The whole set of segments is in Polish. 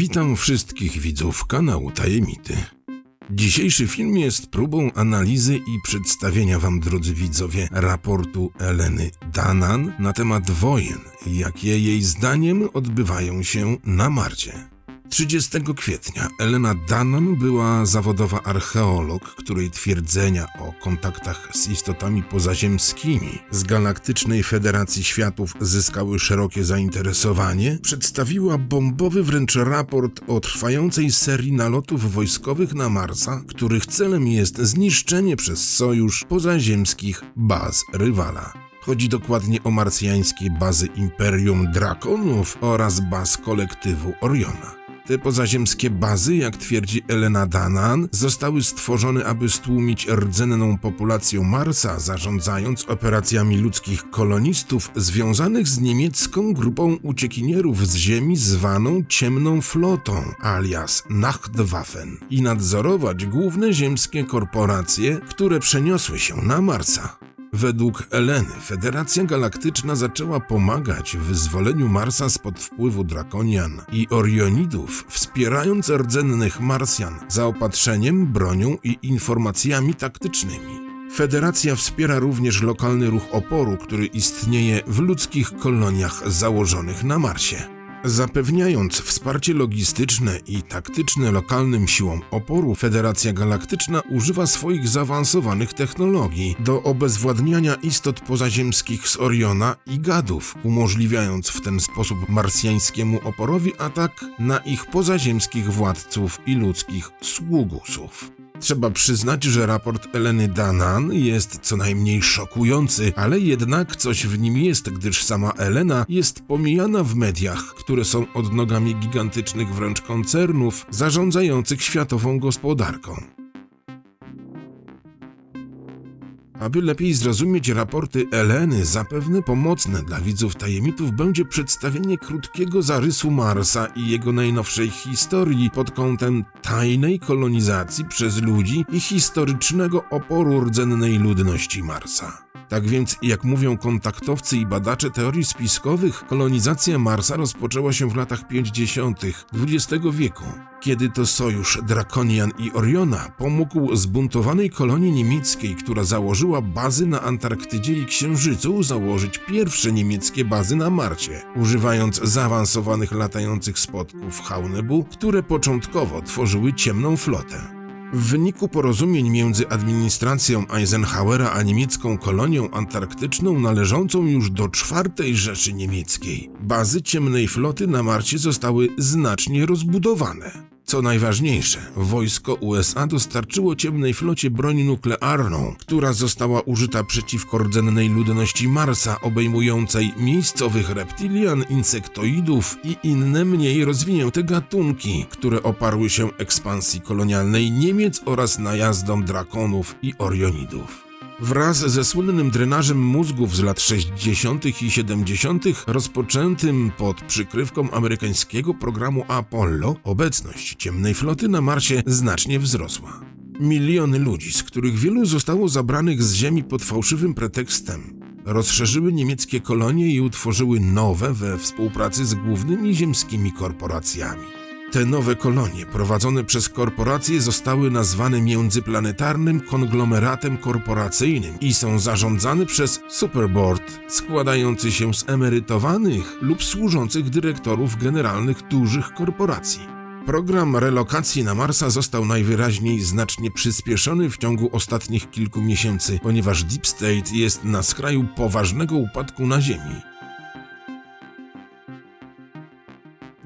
Witam wszystkich widzów kanału Tajemity. Dzisiejszy film jest próbą analizy i przedstawienia Wam, drodzy widzowie, raportu Eleny Danan na temat wojen, jakie jej zdaniem odbywają się na Marcie. 30 kwietnia Elena Danan była zawodowa archeolog, której twierdzenia o kontaktach z istotami pozaziemskimi z Galaktycznej Federacji Światów zyskały szerokie zainteresowanie, przedstawiła bombowy wręcz raport o trwającej serii nalotów wojskowych na Marsa, których celem jest zniszczenie przez sojusz pozaziemskich baz rywala. Chodzi dokładnie o marsjańskie bazy Imperium Drakonów oraz baz kolektywu Oriona. Te pozaziemskie bazy, jak twierdzi Elena Danan, zostały stworzone, aby stłumić rdzenną populację Marsa, zarządzając operacjami ludzkich kolonistów związanych z niemiecką grupą uciekinierów z Ziemi zwaną Ciemną Flotą, alias Nachtwaffen, i nadzorować główne ziemskie korporacje, które przeniosły się na Marsa. Według Eleny, Federacja Galaktyczna zaczęła pomagać w wyzwoleniu Marsa spod wpływu Drakonian i Orionidów, wspierając rdzennych Marsjan zaopatrzeniem, bronią i informacjami taktycznymi. Federacja wspiera również lokalny ruch oporu, który istnieje w ludzkich koloniach założonych na Marsie. Zapewniając wsparcie logistyczne i taktyczne lokalnym siłom oporu, Federacja Galaktyczna używa swoich zaawansowanych technologii do obezwładniania istot pozaziemskich z Oriona i gadów, umożliwiając w ten sposób marsjańskiemu oporowi atak na ich pozaziemskich władców i ludzkich sługusów. Trzeba przyznać, że raport Eleny Danan jest co najmniej szokujący, ale jednak coś w nim jest, gdyż sama Elena jest pomijana w mediach, które są odnogami gigantycznych wręcz koncernów zarządzających światową gospodarką. Aby lepiej zrozumieć raporty Eleny, zapewne pomocne dla widzów tajemników będzie przedstawienie krótkiego zarysu Marsa i jego najnowszej historii pod kątem tajnej kolonizacji przez ludzi i historycznego oporu rdzennej ludności Marsa. Tak więc, jak mówią kontaktowcy i badacze teorii spiskowych, kolonizacja Marsa rozpoczęła się w latach 50. XX wieku, kiedy to sojusz Drakonian i Oriona pomógł zbuntowanej kolonii niemieckiej, która założyła bazy na Antarktydzie i Księżycu, założyć pierwsze niemieckie bazy na Marcie, używając zaawansowanych latających spotków Haunebu, które początkowo tworzyły ciemną flotę. W wyniku porozumień między administracją Eisenhowera a niemiecką kolonią antarktyczną należącą już do czwartej Rzeszy Niemieckiej, bazy ciemnej floty na Marcie zostały znacznie rozbudowane. Co najważniejsze, wojsko USA dostarczyło ciemnej flocie broń nuklearną, która została użyta przeciwko rdzennej ludności Marsa, obejmującej miejscowych reptilian, insektoidów i inne mniej rozwinięte gatunki, które oparły się ekspansji kolonialnej Niemiec oraz najazdom drakonów i orionidów. Wraz ze słynnym drenażem mózgów z lat 60. i 70., rozpoczętym pod przykrywką amerykańskiego programu Apollo, obecność ciemnej floty na Marsie znacznie wzrosła. Miliony ludzi, z których wielu zostało zabranych z Ziemi pod fałszywym pretekstem, rozszerzyły niemieckie kolonie i utworzyły nowe we współpracy z głównymi ziemskimi korporacjami. Te nowe kolonie prowadzone przez korporacje zostały nazwane międzyplanetarnym konglomeratem korporacyjnym i są zarządzane przez Superboard, składający się z emerytowanych lub służących dyrektorów generalnych dużych korporacji. Program relokacji na Marsa został najwyraźniej znacznie przyspieszony w ciągu ostatnich kilku miesięcy, ponieważ Deep State jest na skraju poważnego upadku na Ziemi.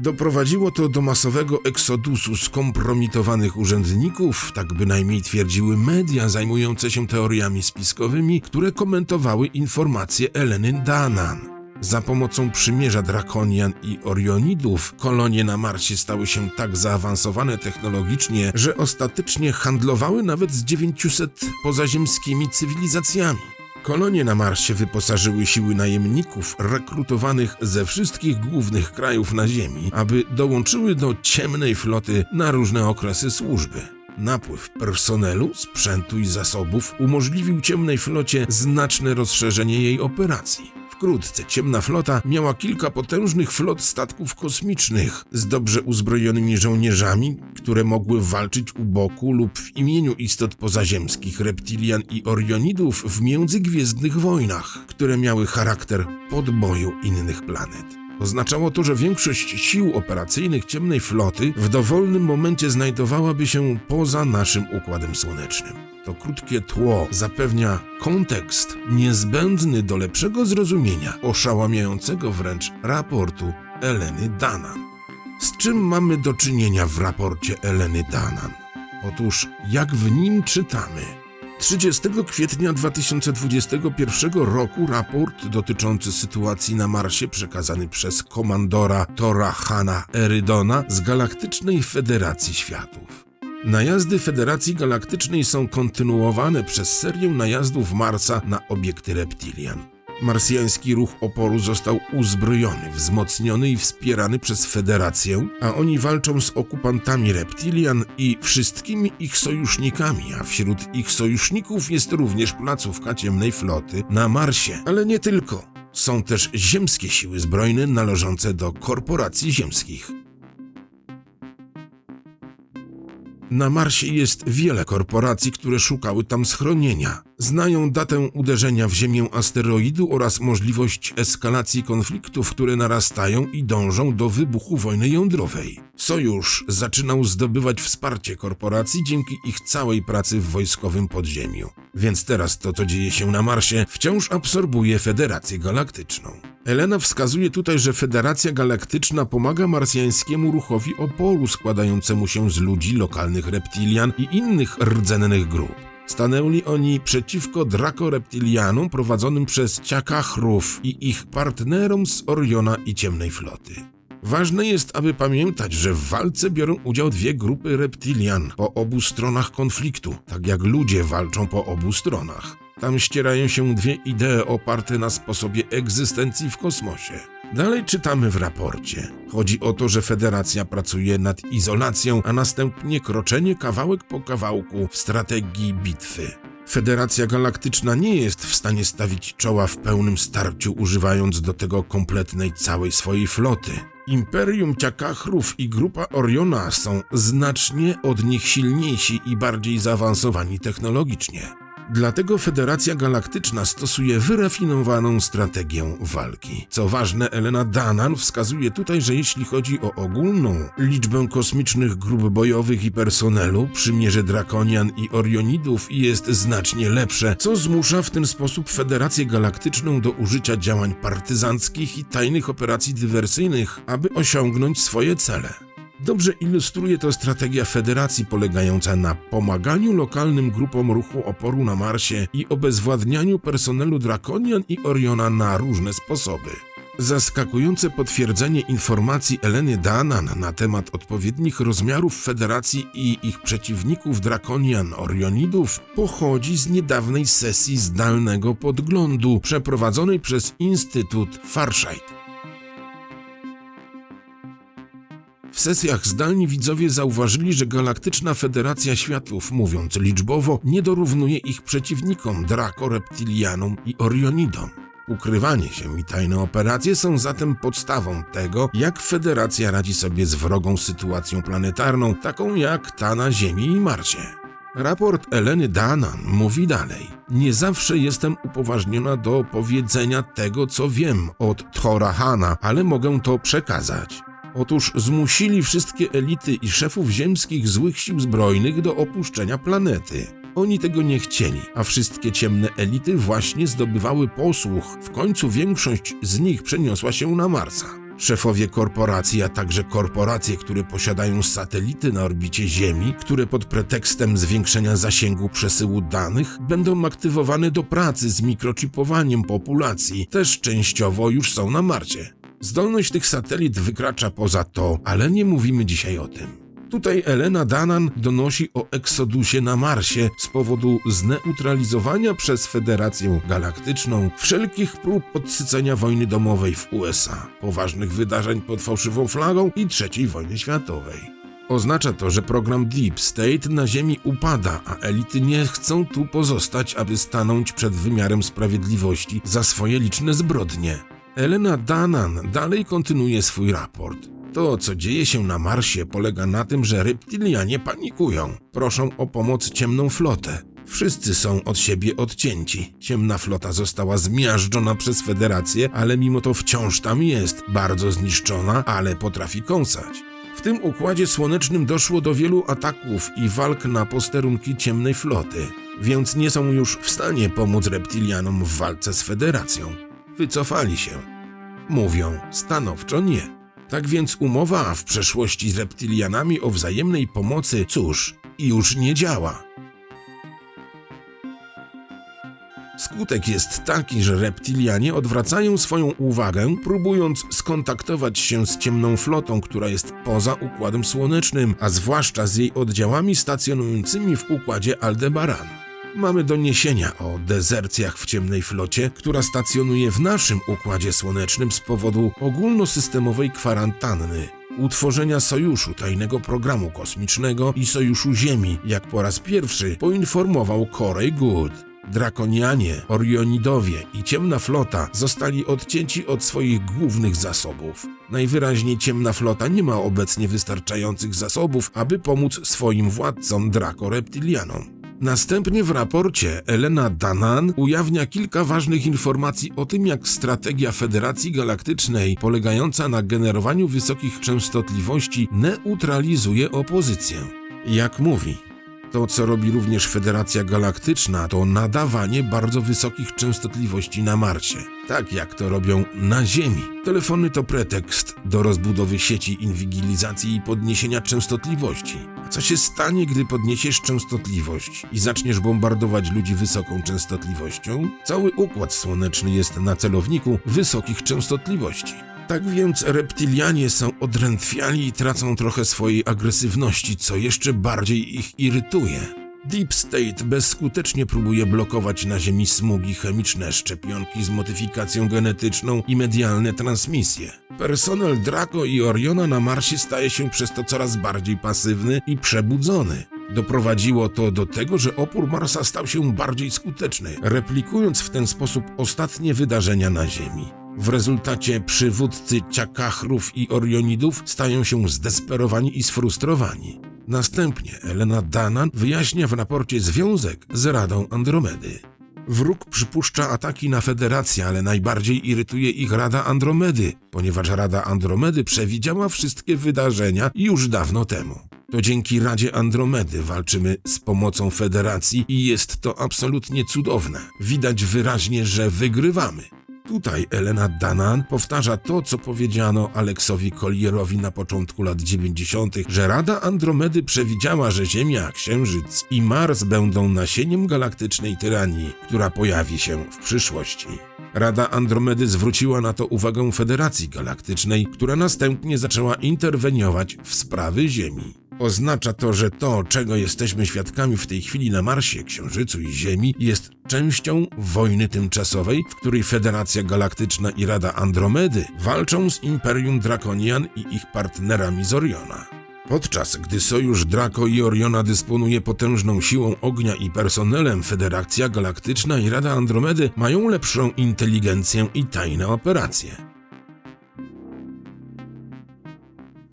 Doprowadziło to do masowego eksodusu skompromitowanych urzędników, tak bynajmniej twierdziły media zajmujące się teoriami spiskowymi, które komentowały informacje Eleny Danan. Za pomocą przymierza Drakonian i Orionidów kolonie na Marsie stały się tak zaawansowane technologicznie, że ostatecznie handlowały nawet z 900 pozaziemskimi cywilizacjami. Kolonie na Marsie wyposażyły siły najemników rekrutowanych ze wszystkich głównych krajów na Ziemi, aby dołączyły do ciemnej floty na różne okresy służby. Napływ personelu, sprzętu i zasobów umożliwił ciemnej flocie znaczne rozszerzenie jej operacji. Wkrótce ciemna flota miała kilka potężnych flot statków kosmicznych z dobrze uzbrojonymi żołnierzami, które mogły walczyć u boku lub w imieniu istot pozaziemskich, reptilian i orionidów w międzygwiezdnych wojnach, które miały charakter podboju innych planet. Oznaczało to, że większość sił operacyjnych ciemnej floty w dowolnym momencie znajdowałaby się poza naszym układem słonecznym. To krótkie tło zapewnia kontekst niezbędny do lepszego zrozumienia oszałamiającego wręcz raportu Eleny Danan. Z czym mamy do czynienia w raporcie Eleny Danan? Otóż, jak w nim czytamy, 30 kwietnia 2021 roku raport dotyczący sytuacji na Marsie przekazany przez komandora Tora Hana Erydona z Galaktycznej Federacji Światów. Najazdy Federacji Galaktycznej są kontynuowane przez serię najazdów Marsa na obiekty reptilian. Marsjański ruch oporu został uzbrojony, wzmocniony i wspierany przez Federację, a oni walczą z okupantami reptilian i wszystkimi ich sojusznikami, a wśród ich sojuszników jest również placówka ciemnej floty na Marsie, ale nie tylko. Są też ziemskie siły zbrojne należące do korporacji ziemskich. Na Marsie jest wiele korporacji, które szukały tam schronienia. Znają datę uderzenia w Ziemię asteroidu oraz możliwość eskalacji konfliktów, które narastają i dążą do wybuchu wojny jądrowej. Sojusz zaczynał zdobywać wsparcie korporacji dzięki ich całej pracy w wojskowym podziemiu. Więc teraz to, co dzieje się na Marsie, wciąż absorbuje Federację Galaktyczną. Elena wskazuje tutaj, że Federacja Galaktyczna pomaga marsjańskiemu ruchowi oporu składającemu się z ludzi, lokalnych reptilian i innych rdzennych grup. Stanęli oni przeciwko drakoreptilianom prowadzonym przez Ciakachrów i ich partnerom z Oriona i Ciemnej Floty. Ważne jest, aby pamiętać, że w walce biorą udział dwie grupy reptilian po obu stronach konfliktu, tak jak ludzie walczą po obu stronach. Tam ścierają się dwie idee oparte na sposobie egzystencji w kosmosie. Dalej czytamy w raporcie. Chodzi o to, że Federacja pracuje nad izolacją, a następnie kroczenie kawałek po kawałku w strategii bitwy. Federacja Galaktyczna nie jest w stanie stawić czoła w pełnym starciu, używając do tego kompletnej całej swojej floty. Imperium Ciakachrów i grupa Oriona są znacznie od nich silniejsi i bardziej zaawansowani technologicznie. Dlatego Federacja Galaktyczna stosuje wyrafinowaną strategię walki. Co ważne, Elena Danan wskazuje tutaj, że jeśli chodzi o ogólną liczbę kosmicznych grup bojowych i personelu, przymierze Drakonian i Orionidów jest znacznie lepsze, co zmusza w ten sposób Federację Galaktyczną do użycia działań partyzanckich i tajnych operacji dywersyjnych, aby osiągnąć swoje cele. Dobrze ilustruje to strategia federacji polegająca na pomaganiu lokalnym grupom ruchu oporu na Marsie i obezwładnianiu personelu Drakonian i Oriona na różne sposoby. Zaskakujące potwierdzenie informacji Eleny Danan na temat odpowiednich rozmiarów Federacji i ich przeciwników Drakonian Orionidów pochodzi z niedawnej sesji zdalnego podglądu przeprowadzonej przez Instytut Farsight. W sesjach zdalni widzowie zauważyli, że Galaktyczna Federacja Światów, mówiąc liczbowo, nie dorównuje ich przeciwnikom Draco Reptilianom i Orionidom. Ukrywanie się i tajne operacje są zatem podstawą tego, jak Federacja radzi sobie z wrogą sytuacją planetarną, taką jak ta na Ziemi i Marsie. Raport Eleny Danan mówi dalej. Nie zawsze jestem upoważniona do powiedzenia tego, co wiem od Thora Hana, ale mogę to przekazać. Otóż zmusili wszystkie elity i szefów ziemskich złych sił zbrojnych do opuszczenia planety. Oni tego nie chcieli, a wszystkie ciemne elity właśnie zdobywały posłuch. W końcu większość z nich przeniosła się na Marsa. Szefowie korporacji, a także korporacje, które posiadają satelity na orbicie Ziemi, które pod pretekstem zwiększenia zasięgu przesyłu danych będą aktywowane do pracy z mikrochipowaniem populacji, też częściowo już są na Marsie. Zdolność tych satelit wykracza poza to, ale nie mówimy dzisiaj o tym. Tutaj Elena Danan donosi o eksodusie na Marsie z powodu zneutralizowania przez Federację Galaktyczną wszelkich prób podsycenia wojny domowej w USA, poważnych wydarzeń pod fałszywą flagą i III wojny światowej. Oznacza to, że program Deep State na Ziemi upada, a elity nie chcą tu pozostać, aby stanąć przed wymiarem sprawiedliwości za swoje liczne zbrodnie. Elena Danan dalej kontynuuje swój raport. To, co dzieje się na Marsie, polega na tym, że reptilianie panikują. Proszą o pomoc ciemną flotę. Wszyscy są od siebie odcięci. Ciemna flota została zmiażdżona przez Federację, ale mimo to wciąż tam jest. Bardzo zniszczona, ale potrafi kąsać. W tym układzie słonecznym doszło do wielu ataków i walk na posterunki ciemnej floty, więc nie są już w stanie pomóc reptilianom w walce z Federacją. Wycofali się. Mówią stanowczo nie. Tak więc umowa w przeszłości z reptilianami o wzajemnej pomocy, cóż, już nie działa. Skutek jest taki, że reptilianie odwracają swoją uwagę, próbując skontaktować się z ciemną flotą, która jest poza Układem Słonecznym, a zwłaszcza z jej oddziałami stacjonującymi w Układzie Aldebaran. Mamy doniesienia o dezercjach w ciemnej flocie, która stacjonuje w naszym Układzie Słonecznym z powodu ogólnosystemowej kwarantanny utworzenia Sojuszu Tajnego Programu Kosmicznego i Sojuszu Ziemi, jak po raz pierwszy poinformował Corey Good. Drakonianie, Orionidowie i Ciemna Flota zostali odcięci od swoich głównych zasobów. Najwyraźniej Ciemna Flota nie ma obecnie wystarczających zasobów, aby pomóc swoim władcom Draco-Reptilianom. Następnie w raporcie Elena Danan ujawnia kilka ważnych informacji o tym, jak strategia Federacji Galaktycznej, polegająca na generowaniu wysokich częstotliwości, neutralizuje opozycję. Jak mówi, to, co robi również Federacja Galaktyczna, to nadawanie bardzo wysokich częstotliwości na Marsie, tak jak to robią na Ziemi. Telefony to pretekst do rozbudowy sieci inwigilizacji i podniesienia częstotliwości. A co się stanie, gdy podniesiesz częstotliwość i zaczniesz bombardować ludzi wysoką częstotliwością? Cały układ słoneczny jest na celowniku wysokich częstotliwości. Tak więc reptilianie są odrętwiali i tracą trochę swojej agresywności, co jeszcze bardziej ich irytuje. Deep State bezskutecznie próbuje blokować na Ziemi smugi chemiczne, szczepionki z modyfikacją genetyczną i medialne transmisje. Personel Draco i Oriona na Marsie staje się przez to coraz bardziej pasywny i przebudzony. Doprowadziło to do tego, że opór Marsa stał się bardziej skuteczny, replikując w ten sposób ostatnie wydarzenia na Ziemi. W rezultacie przywódcy Ciakachrów i Orionidów stają się zdesperowani i sfrustrowani. Następnie Elena Danan wyjaśnia w raporcie związek z Radą Andromedy. Wróg przypuszcza ataki na Federację, ale najbardziej irytuje ich Rada Andromedy, ponieważ Rada Andromedy przewidziała wszystkie wydarzenia już dawno temu. To dzięki Radzie Andromedy walczymy z pomocą Federacji i jest to absolutnie cudowne. Widać wyraźnie, że wygrywamy. Tutaj Elena Danan powtarza to, co powiedziano Aleksowi Collierowi na początku lat 90., że Rada Andromedy przewidziała, że Ziemia, Księżyc i Mars będą nasieniem galaktycznej tyranii, która pojawi się w przyszłości. Rada Andromedy zwróciła na to uwagę Federacji Galaktycznej, która następnie zaczęła interweniować w sprawy Ziemi. Oznacza to, że to, czego jesteśmy świadkami w tej chwili na Marsie, Księżycu i Ziemi, jest częścią wojny tymczasowej, w której Federacja Galaktyczna i Rada Andromedy walczą z Imperium Drakonian i ich partnerami z Oriona. Podczas gdy Sojusz Draco i Oriona dysponuje potężną siłą ognia i personelem, Federacja Galaktyczna i Rada Andromedy mają lepszą inteligencję i tajne operacje.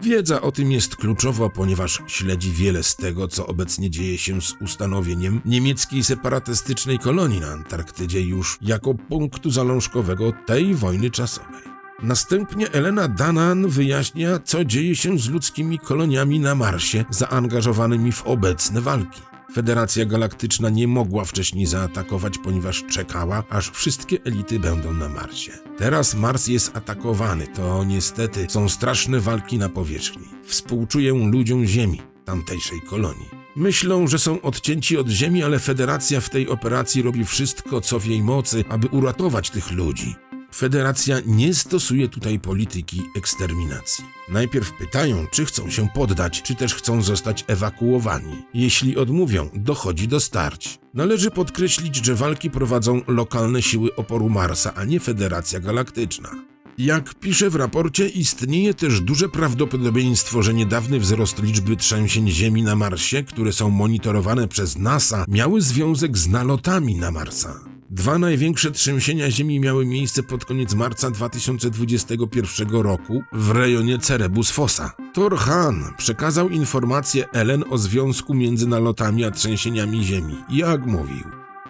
Wiedza o tym jest kluczowa, ponieważ śledzi wiele z tego, co obecnie dzieje się z ustanowieniem niemieckiej separatystycznej kolonii na Antarktydzie już jako punktu zalążkowego tej wojny czasowej. Następnie Elena Danan wyjaśnia, co dzieje się z ludzkimi koloniami na Marsie zaangażowanymi w obecne walki. Federacja Galaktyczna nie mogła wcześniej zaatakować, ponieważ czekała, aż wszystkie elity będą na Marsie. Teraz Mars jest atakowany, to niestety są straszne walki na powierzchni. Współczuję ludziom Ziemi, tamtejszej kolonii. Myślą, że są odcięci od Ziemi, ale Federacja w tej operacji robi wszystko, co w jej mocy, aby uratować tych ludzi. Federacja nie stosuje tutaj polityki eksterminacji. Najpierw pytają, czy chcą się poddać, czy też chcą zostać ewakuowani. Jeśli odmówią, dochodzi do starć. Należy podkreślić, że walki prowadzą lokalne siły oporu Marsa, a nie Federacja Galaktyczna. Jak pisze w raporcie, istnieje też duże prawdopodobieństwo, że niedawny wzrost liczby trzęsień Ziemi na Marsie, które są monitorowane przez NASA, miały związek z nalotami na Marsa. Dwa największe trzęsienia Ziemi miały miejsce pod koniec marca 2021 roku w rejonie Cerebus Fossa. Thor przekazał informację Ellen o związku między nalotami a trzęsieniami Ziemi. Jak mówił.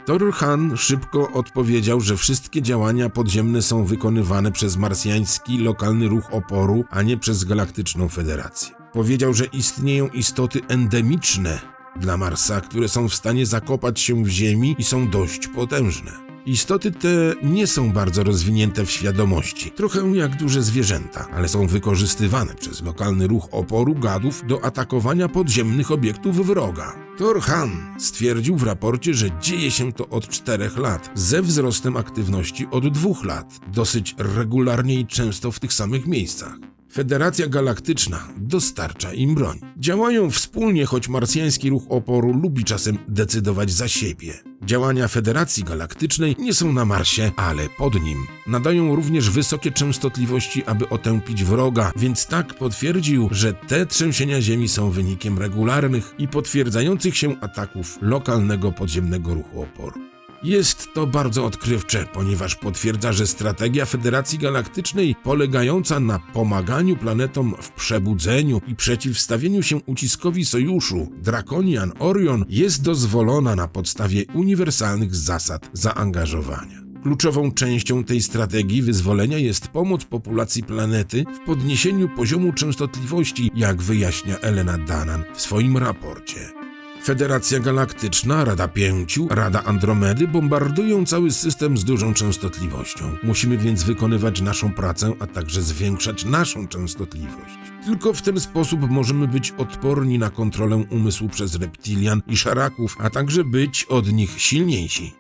Thor szybko odpowiedział, że wszystkie działania podziemne są wykonywane przez marsjański lokalny ruch oporu, a nie przez Galaktyczną Federację. Powiedział, że istnieją istoty endemiczne dla Marsa, które są w stanie zakopać się w Ziemi i są dość potężne. Istoty te nie są bardzo rozwinięte w świadomości, trochę jak duże zwierzęta, ale są wykorzystywane przez lokalny ruch oporu gadów do atakowania podziemnych obiektów wroga. Thor Han stwierdził w raporcie, że dzieje się to od czterech lat, ze wzrostem aktywności od dwóch lat, dosyć regularnie i często w tych samych miejscach. Federacja Galaktyczna dostarcza im broń. Działają wspólnie, choć marsjański ruch oporu lubi czasem decydować za siebie. Działania Federacji Galaktycznej nie są na Marsie, ale pod nim. Nadają również wysokie częstotliwości, aby otępić wroga, więc tak potwierdził, że te trzęsienia Ziemi są wynikiem regularnych i potwierdzających się ataków lokalnego podziemnego ruchu oporu. Jest to bardzo odkrywcze, ponieważ potwierdza, że strategia Federacji Galaktycznej polegająca na pomaganiu planetom w przebudzeniu i przeciwstawieniu się uciskowi sojuszu Draconian Orion jest dozwolona na podstawie uniwersalnych zasad zaangażowania. Kluczową częścią tej strategii wyzwolenia jest pomoc populacji planety w podniesieniu poziomu częstotliwości, jak wyjaśnia Elena Danan w swoim raporcie. Federacja Galaktyczna, Rada Pięciu, Rada Andromedy bombardują cały system z dużą częstotliwością. Musimy więc wykonywać naszą pracę, a także zwiększać naszą częstotliwość. Tylko w ten sposób możemy być odporni na kontrolę umysłu przez reptilian i szaraków, a także być od nich silniejsi.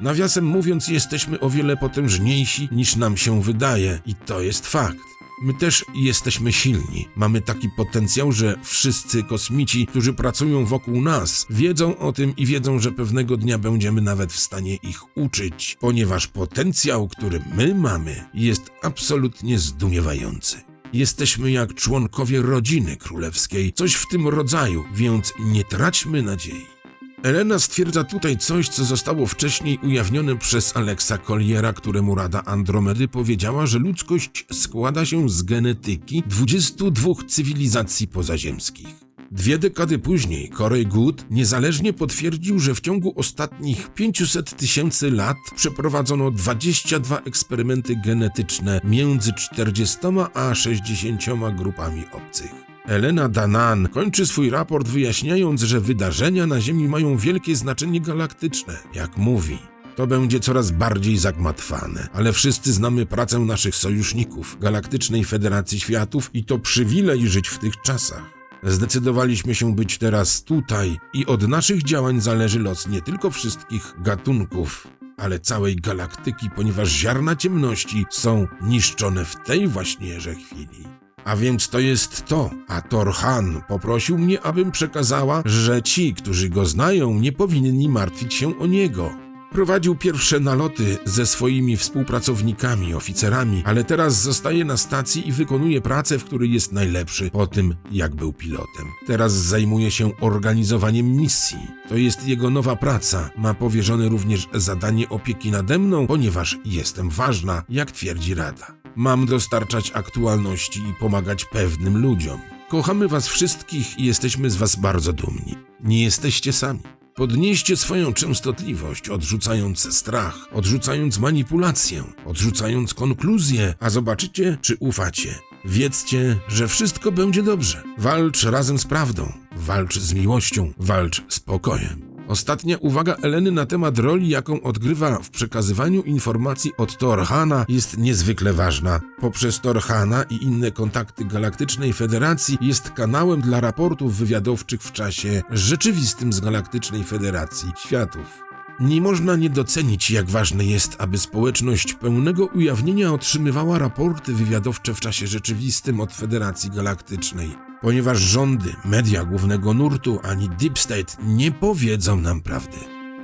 Nawiasem mówiąc, jesteśmy o wiele potężniejsi niż nam się wydaje, i to jest fakt. My też jesteśmy silni. Mamy taki potencjał, że wszyscy kosmici, którzy pracują wokół nas, wiedzą o tym i wiedzą, że pewnego dnia będziemy nawet w stanie ich uczyć, ponieważ potencjał, który my mamy, jest absolutnie zdumiewający. Jesteśmy jak członkowie rodziny królewskiej, coś w tym rodzaju, więc nie traćmy nadziei. Elena stwierdza tutaj coś, co zostało wcześniej ujawnione przez Alexa Colliera, któremu Rada Andromedy powiedziała, że ludzkość składa się z genetyki 22 cywilizacji pozaziemskich. Dwie dekady później Corey Good niezależnie potwierdził, że w ciągu ostatnich 500 tysięcy lat przeprowadzono 22 eksperymenty genetyczne między 40 a 60 grupami obcych. Elena Danan kończy swój raport wyjaśniając, że wydarzenia na Ziemi mają wielkie znaczenie galaktyczne, jak mówi. To będzie coraz bardziej zagmatwane, ale wszyscy znamy pracę naszych sojuszników, Galaktycznej Federacji Światów i to przywilej żyć w tych czasach. Zdecydowaliśmy się być teraz tutaj i od naszych działań zależy los nie tylko wszystkich gatunków, ale całej galaktyki, ponieważ ziarna ciemności są niszczone w tej właśnie chwili. A więc to jest to, a Torhan poprosił mnie, abym przekazała, że ci, którzy go znają, nie powinni martwić się o niego. Prowadził pierwsze naloty ze swoimi współpracownikami, oficerami, ale teraz zostaje na stacji i wykonuje pracę, w której jest najlepszy po tym, jak był pilotem. Teraz zajmuje się organizowaniem misji. To jest jego nowa praca. Ma powierzone również zadanie opieki nade mną, ponieważ jestem ważna, jak twierdzi Rada. Mam dostarczać aktualności i pomagać pewnym ludziom. Kochamy Was wszystkich i jesteśmy z Was bardzo dumni. Nie jesteście sami. Podnieście swoją częstotliwość, odrzucając strach, odrzucając manipulację, odrzucając konkluzję, a zobaczycie, czy ufacie. Wiedzcie, że wszystko będzie dobrze. Walcz razem z prawdą, walcz z miłością, walcz z pokojem. Ostatnia uwaga Eleny na temat roli, jaką odgrywa w przekazywaniu informacji od Torhana jest niezwykle ważna. Poprzez Torhana i inne kontakty Galaktycznej Federacji jest kanałem dla raportów wywiadowczych w czasie rzeczywistym z Galaktycznej Federacji Światów. Nie można nie docenić, jak ważne jest, aby społeczność pełnego ujawnienia otrzymywała raporty wywiadowcze w czasie rzeczywistym od Federacji Galaktycznej, ponieważ rządy, media głównego nurtu ani Deep State nie powiedzą nam prawdy.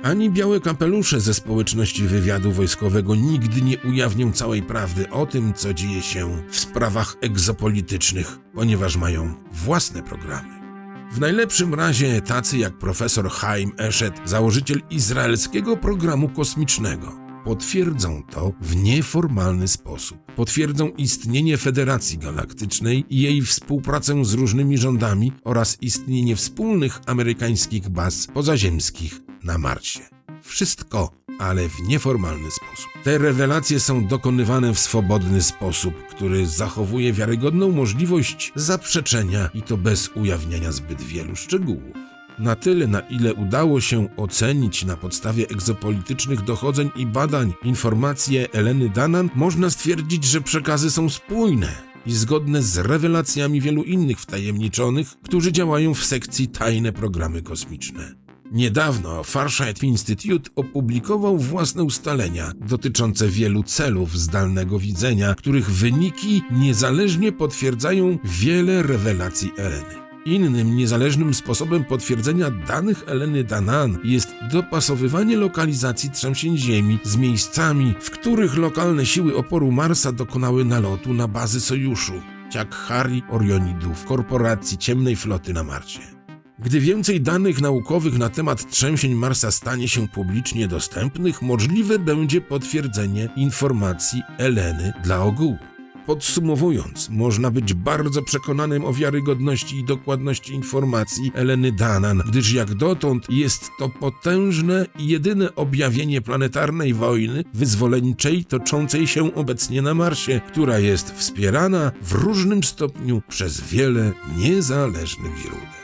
Ani białe kapelusze ze społeczności wywiadu wojskowego nigdy nie ujawnią całej prawdy o tym, co dzieje się w sprawach egzopolitycznych, ponieważ mają własne programy. W najlepszym razie tacy jak profesor Chaim Eshet, założyciel izraelskiego programu kosmicznego, potwierdzą to w nieformalny sposób. Potwierdzą istnienie Federacji Galaktycznej i jej współpracę z różnymi rządami oraz istnienie wspólnych amerykańskich baz pozaziemskich na Marsie. Wszystko, ale w nieformalny sposób. Te rewelacje są dokonywane w swobodny sposób, który zachowuje wiarygodną możliwość zaprzeczenia i to bez ujawniania zbyt wielu szczegółów. Na tyle, na ile udało się ocenić na podstawie egzopolitycznych dochodzeń i badań informacje Eleny Danan, można stwierdzić, że przekazy są spójne i zgodne z rewelacjami wielu innych wtajemniczonych, którzy działają w sekcji tajne programy kosmiczne. Niedawno Farsight Institute opublikował własne ustalenia dotyczące wielu celów zdalnego widzenia, których wyniki niezależnie potwierdzają wiele rewelacji Eleny. Innym niezależnym sposobem potwierdzenia danych Eleny Danan jest dopasowywanie lokalizacji trzęsień ziemi z miejscami, w których lokalne siły oporu Marsa dokonały nalotu na bazy sojuszu, jak Harry Orionidów, korporacji ciemnej floty na Marsie. Gdy więcej danych naukowych na temat trzęsień Marsa stanie się publicznie dostępnych, możliwe będzie potwierdzenie informacji Eleny dla ogółu. Podsumowując, można być bardzo przekonanym o wiarygodności i dokładności informacji Eleny Danan, gdyż jak dotąd jest to potężne i jedyne objawienie planetarnej wojny wyzwoleńczej toczącej się obecnie na Marsie, która jest wspierana w różnym stopniu przez wiele niezależnych źródeł.